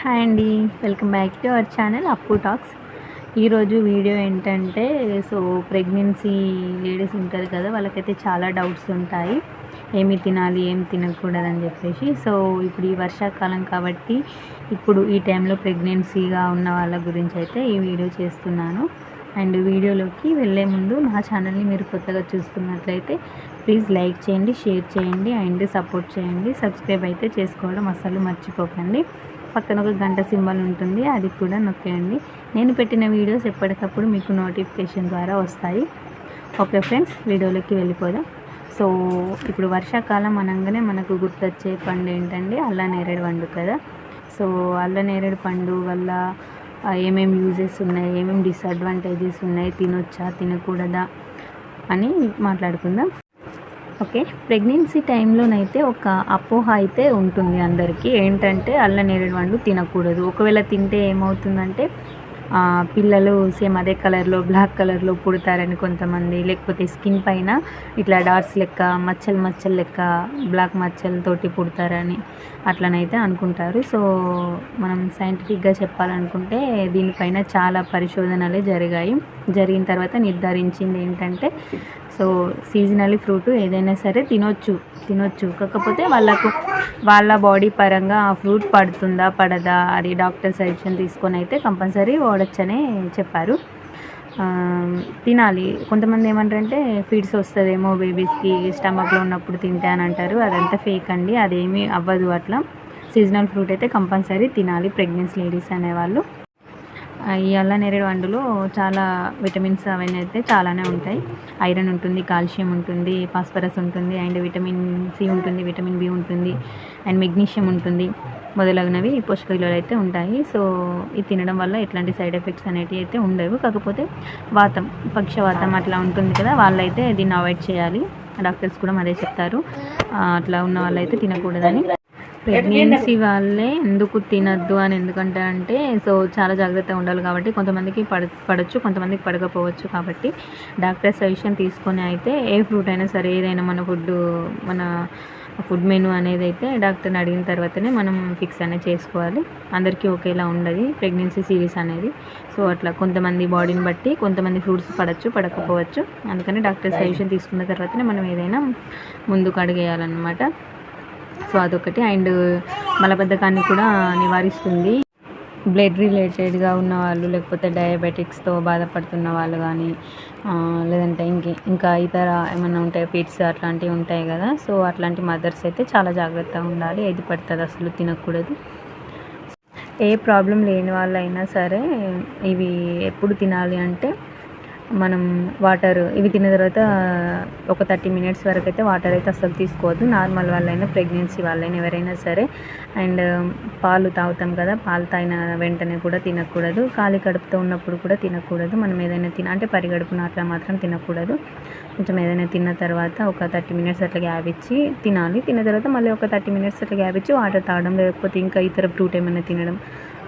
Hi అండి. Welcome back to our channel Appu talks. ఈరోజు video ఏంటంటే సో ప్రెగ్నెన్సీ లేడీస్ ఉంటారు కదా వాళ్ళకైతే చాలా డౌట్స్ ఉంటాయి. ఏమి తినాలి ఏం తినకూడదని చెప్పేసి. సో ఇప్పుడు ఈ వర్షాకాలం కాబట్టి ఇప్పుడు ఈ టైంలో ప్రెగ్నెన్సీగా ఉన్న వాళ్ళ గురించి అయితే ఈ వీడియో చేస్తున్నాను. అండ్ వీడియోలోకి వెళ్ళే ముందు నా ఛానల్ని మీరు కొత్తగా చూస్తున్నట్లయితే ప్లీజ్ లైక్ చేయండి షేర్ చేయండి అండ్ సపోర్ట్ చేయండి. సబ్స్క్రైబ్ అయితే చేసుకోవడం అస్సలు మర్చిపోకండి. పక్కన ఒక గంట సింబల్ ఉంటుంది అది కూడా నొక్కేయండి. నేను పెట్టిన వీడియోస్ ఎప్పటికప్పుడు మీకు నోటిఫికేషన్ ద్వారా వస్తాయి. ఓకే ఫ్రెండ్స్ వీడియోలోకి వెళ్ళిపోదాం. సో ఇప్పుడు వర్షాకాలం అనగానే మనకు గుర్తొచ్చే పండు ఏంటంటే అల్ల నేరేడు పండు కదా. సో అల్ల నేరేడు పండు వల్ల ఏమేమి ఏమేం యూజెస్ ఉన్నాయి ఏమేమి డిసడ్వాంటేజెస్ ఉన్నాయి తినొచ్చా తినకూడదా అని మాట్లాడుకుందాం. ఓకే. ప్రెగ్నెన్సీ టైంలోనైతే ఒక అపోహ అయితే ఉంటుంది అందరికీ. ఏంటంటే అల్ల నేరేడు పండు తినకూడదు. ఒకవేళ తింటే ఏమవుతుందంటే పిల్లలు సేమ్ అదే కలర్లో బ్లాక్ కలర్లో పుడతారని కొంతమంది. లేకపోతే స్కిన్ పైన ఇట్లా డాట్స్ లెక్క మచ్చలు మచ్చలు లెక్క బ్లాక్ మచ్చలతోటి పుడతారని అట్లనైతే అనుకుంటారు. సో మనం సైంటిఫిక్గా చెప్పాలనుకుంటే దీనిపైన చాలా పరిశోధనలే జరిగాయి. జరిగిన తర్వాత నిర్ధారించింది ఏంటంటే సో సీజనల్ ఫ్రూట్ ఏదైనా సరే తినొచ్చు తినొచ్చు. కాకపోతే వాళ్ళకు వాళ్ళ బాడీ పరంగా ఆ ఫ్రూట్ పడుతుందా పడదా అది డాక్టర్ సజెషన్ తీసుకొని అయితే కంపల్సరీ వాడచ్చనే చెప్పారు. తినాలి. కొంతమంది ఏమంటారంటే ఫీడ్స్ వస్తుందేమో బేబీస్కి స్టమక్లో ఉన్నప్పుడు తింటే అని అంటారు. అదంతా ఫేక్ అండి. అదేమీ అవ్వదు అట్లా. సీజనల్ ఫ్రూట్ అయితే కంపల్సరీ తినాలి ప్రెగ్నెన్సీ లేడీస్ అనేవాళ్ళు. ఈ అల్ల నేరేడు వండులో చాలా విటమిన్స్ అవన్నీ అయితే చాలానే ఉంటాయి. ఐరన్ ఉంటుంది కాల్షియం ఉంటుంది ఫాస్ఫరస్ ఉంటుంది అండ్ విటమిన్ సి ఉంటుంది విటమిన్ బి ఉంటుంది అండ్ మెగ్నీషియం ఉంటుంది. మొదలగునవి పోషక విలువలు అయితే ఉంటాయి. సో ఇది తినడం వల్ల ఎట్లాంటి సైడ్ ఎఫెక్ట్స్ అనేటివి అయితే ఉండవు. కాకపోతే వాతం పక్షవాతం అట్లా ఉంటుంది కదా వాళ్ళైతే దీన్ని అవాయిడ్ చేయాలి. డాక్టర్స్ కూడా అదే చెప్తారు. అట్లా ఉన్న వాళ్ళైతే తినకూడదని. ప్రెగ్నెన్సీ వాళ్ళే ఎందుకు తినద్దు అని ఎందుకంటే అంటే సో చాలా జాగ్రత్తగా ఉండాలి కాబట్టి కొంతమందికి పడ పడవచ్చు కొంతమందికి పడకపోవచ్చు కాబట్టి డాక్టర్ సజెషన్ తీసుకొని అయితే ఏ ఫ్రూట్ అయినా సరే ఏదైనా మన ఫుడ్ మన ఫుడ్ మెనూ అనేది అయితే డాక్టర్ని అడిగిన తర్వాతనే మనం ఫిక్స్ అనేది చేసుకోవాలి. అందరికీ ఒకేలా ఉండదు ప్రెగ్నెన్సీ సిరీస్ అనేది. సో అట్లా కొంతమంది బాడీని బట్టి కొంతమంది ఫ్రూట్స్ పడచ్చు పడకపోవచ్చు. అందుకని డాక్టర్ సజెషన్ తీసుకున్న తర్వాతనే మనం ఏదైనా ముందుకు అడిగేయాలన్నమాట. సో అదొకటి. అండ్ మలబద్ధకాన్ని కూడా నివారిస్తుంది. బ్లడ్ రిలేటెడ్గా ఉన్న వాళ్ళు లేకపోతే డయాబెటిక్స్తో బాధపడుతున్న వాళ్ళు కానీ లేదంటే ఇంక ఇంకా ఇతర ఏమైనా ఉంటాయి ఫిట్స్ అట్లాంటివి ఉంటాయి కదా. సో అట్లాంటి మదర్స్ అయితే చాలా జాగ్రత్తగా ఉండాలి. ఏది పడుతుంది అసలు తినకూడదు. ఏ ప్రాబ్లం లేని వాళ్ళైనా సరే ఇవి ఎప్పుడు తినాలి అంటే మనం వాటర్ ఇవి తిన్న తర్వాత ఒక థర్టీ మినిట్స్ వరకు అయితే వాటర్ అయితే అస్సలు తీసుకోవద్దు. నార్మల్ వాళ్ళైనా ప్రెగ్నెన్సీ వాళ్ళైనా ఎవరైనా సరే. అండ్ పాలు తాగుతాం కదా పాలు తాగిన వెంటనే కూడా తినకూడదు. ఖాళీ కడుపుతో ఉన్నప్పుడు కూడా తినకూడదు. మనం ఏదైనా తిన అంటే పరిగడుపున అట్లా మాత్రం తినకూడదు. కొంచెం ఏదైనా తిన్న తర్వాత ఒక థర్టీ మినిట్స్ అట్లా గ్యాప్ ఇచ్చి తినాలి. తిన్న తర్వాత మళ్ళీ ఒక థర్టీ మినిట్స్ అట్లా గ్యాప్ ఇచ్చి వాటర్ తాగడం లేకపోతే ఇంకా ఇతర ఫ్రూట్ ఏమైనా తినడం.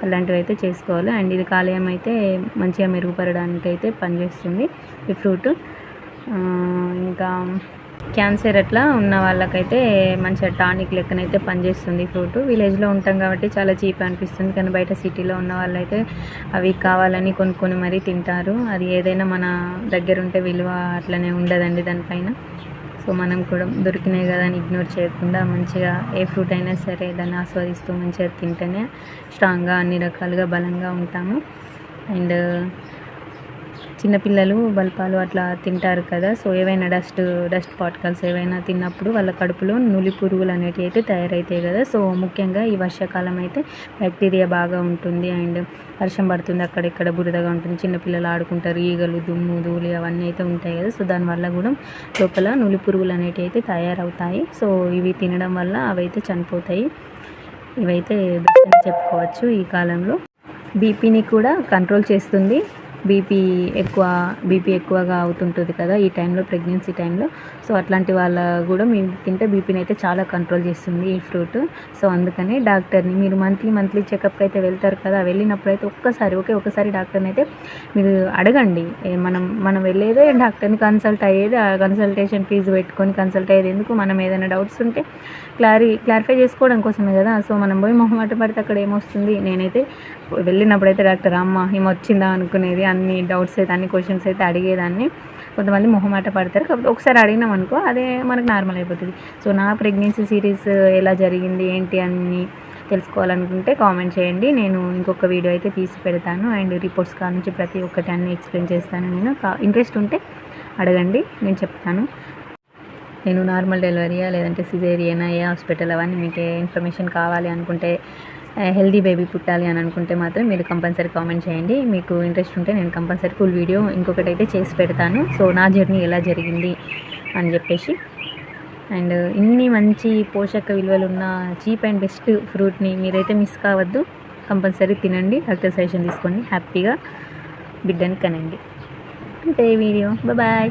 అలాంటివి అయితే చేసుకోవాలి. అండ్ ఇది కాలేయం అయితే మంచిగా మెరుగుపడడానికి అయితే పనిచేస్తుంది ఈ ఫ్రూట్. ఇంకా క్యాన్సర్ అట్లా ఉన్న వాళ్ళకైతే మంచిగా టానిక్ లెక్కనైతే పనిచేస్తుంది ఫ్రూట్. విలేజ్లో ఉంటాం కాబట్టి చాలా చీప్ అనిపిస్తుంది కానీ బయట సిటీలో ఉన్న వాళ్ళైతే అవి కావాలని కొనుక్కొని మరీ తింటారు. అది ఏదైనా మన దగ్గర ఉంటే విలువ అట్లనే ఉండదండి దానిపైన. సో మనం కూడా దొరికినాయి కదా అని ఇగ్నోర్ చేయకుండా మంచిగా ఏ ఫ్రూట్ అయినా సరే దాన్ని ఆస్వాదిస్తూ మంచిగా తింటేనే స్ట్రాంగ్గా అన్ని రకాలుగా బలంగా ఉంటాము. అండ్ చిన్నపిల్లలు బల్పాలు అట్లా తింటారు కదా సో ఏవైనా డస్ట్ డస్ట్ పార్టికల్స్ ఏవైనా తిన్నప్పుడు వాళ్ళ కడుపులో నులి పురుగులు అనేటివి అయితే తయారవుతాయి కదా. సో ముఖ్యంగా ఈ వర్షాకాలం అయితే బ్యాక్టీరియా బాగా ఉంటుంది అండ్ వర్షం పడుతుంది అక్కడిక్కడ బురదగా ఉంటుంది చిన్నపిల్లలు ఆడుకుంటారు ఈగలు దుమ్ము ధూళి అవన్నీ అయితే ఉంటాయి కదా. సో దానివల్ల కూడా లోపల నులి పురుగులు అనేటివి అయితే తయారవుతాయి. సో ఇవి తినడం వల్ల అవైతే చనిపోతాయి. ఇవైతే బెస్ట్ అని చెప్పుకోవచ్చు ఈ కాలంలో. బీపీని కూడా కంట్రోల్ చేస్తుంది. బీపీ ఎక్కువ బీపీ ఎక్కువగా అవుతుంటుంది కదా ఈ టైంలో ప్రెగ్నెన్సీ టైంలో. సో అట్లాంటి వాళ్ళ కూడా మేము తింటే బీపీని అయితే చాలా కంట్రోల్ చేస్తుంది ఈ ఫ్రూట్. సో అందుకని డాక్టర్ని మీరు మంత్లీ మంత్లీ చెకప్కి అయితే వెళ్తారు కదా వెళ్ళినప్పుడు అయితే ఒక్కసారి ఓకే ఒకసారి డాక్టర్ని అయితే మీరు అడగండి. మనం మనం వెళ్ళేదే డాక్టర్ని కన్సల్ట్ అయ్యేది ఆ కన్సల్టేషన్ ఫీజు పెట్టుకొని కన్సల్ట్ అయ్యేది. ఎందుకు? మనం ఏదైనా డౌట్స్ ఉంటే క్లారి క్లారిఫై చేసుకోవడం కోసమే కదా. సో మనం పోయి మొహమాట పడితే అక్కడ ఏమొస్తుంది? నేనైతే వెళ్ళినప్పుడైతే డాక్టర్ అమ్మ ఏమొచ్చిందా అనుకునేది అనుకునేది అన్ని డౌట్స్ అయితే అన్ని క్వశ్చన్స్ అయితే అడిగేదాన్ని. కొంతమంది మొహమాట పడతారు. కాకపోతే ఒకసారి అడిగినాం అనుకో అదే మనకు నార్మల్ అయిపోతుంది. సో నా ప్రెగ్నెన్సీ సిరీస్ ఎలా జరిగింది ఏంటి అని తెలుసుకోవాలనుకుంటే కామెంట్ చేయండి. నేను ఇంకొక వీడియో అయితే తీసి పెడతాను. అండ్ రిపోర్ట్స్ కాడ నుంచి ప్రతి ఒక్కటి అన్ని ఎక్స్ప్లెయిన్ చేస్తాను నేను. ఇంట్రెస్ట్ ఉంటే అడగండి నేను చెప్తాను. నేను నార్మల్ డెలివరీయా లేదంటే సిజేరియనా ఏ హాస్పిటల్ అవన్నీ మీకు ఇన్ఫర్మేషన్ కావాలి అనుకుంటే హెల్దీ బేబీ పుట్టాలి అని అనుకుంటే మాత్రం మీరు కంపల్సరీ కామెంట్ చేయండి. మీకు ఇంట్రెస్ట్ ఉంటే నేను కంపల్సరీ ఫుల్ వీడియో ఇంకొకటి అయితే చేసి పెడతాను. సో నా జర్నీ ఎలా జరిగింది అని చెప్పేసి. అండ్ ఇన్ని మంచి పోషక విలువలు ఉన్న చీప్ అండ్ బెస్ట్ ఫ్రూట్ని మీరైతే మిస్ కావద్దు. కంపల్సరీ తినండి. డాక్టర్ సజెషన్ తీసుకోండి హ్యాపీగా బిడ్డని కనండి. అంతే వీడియో. బాయ్.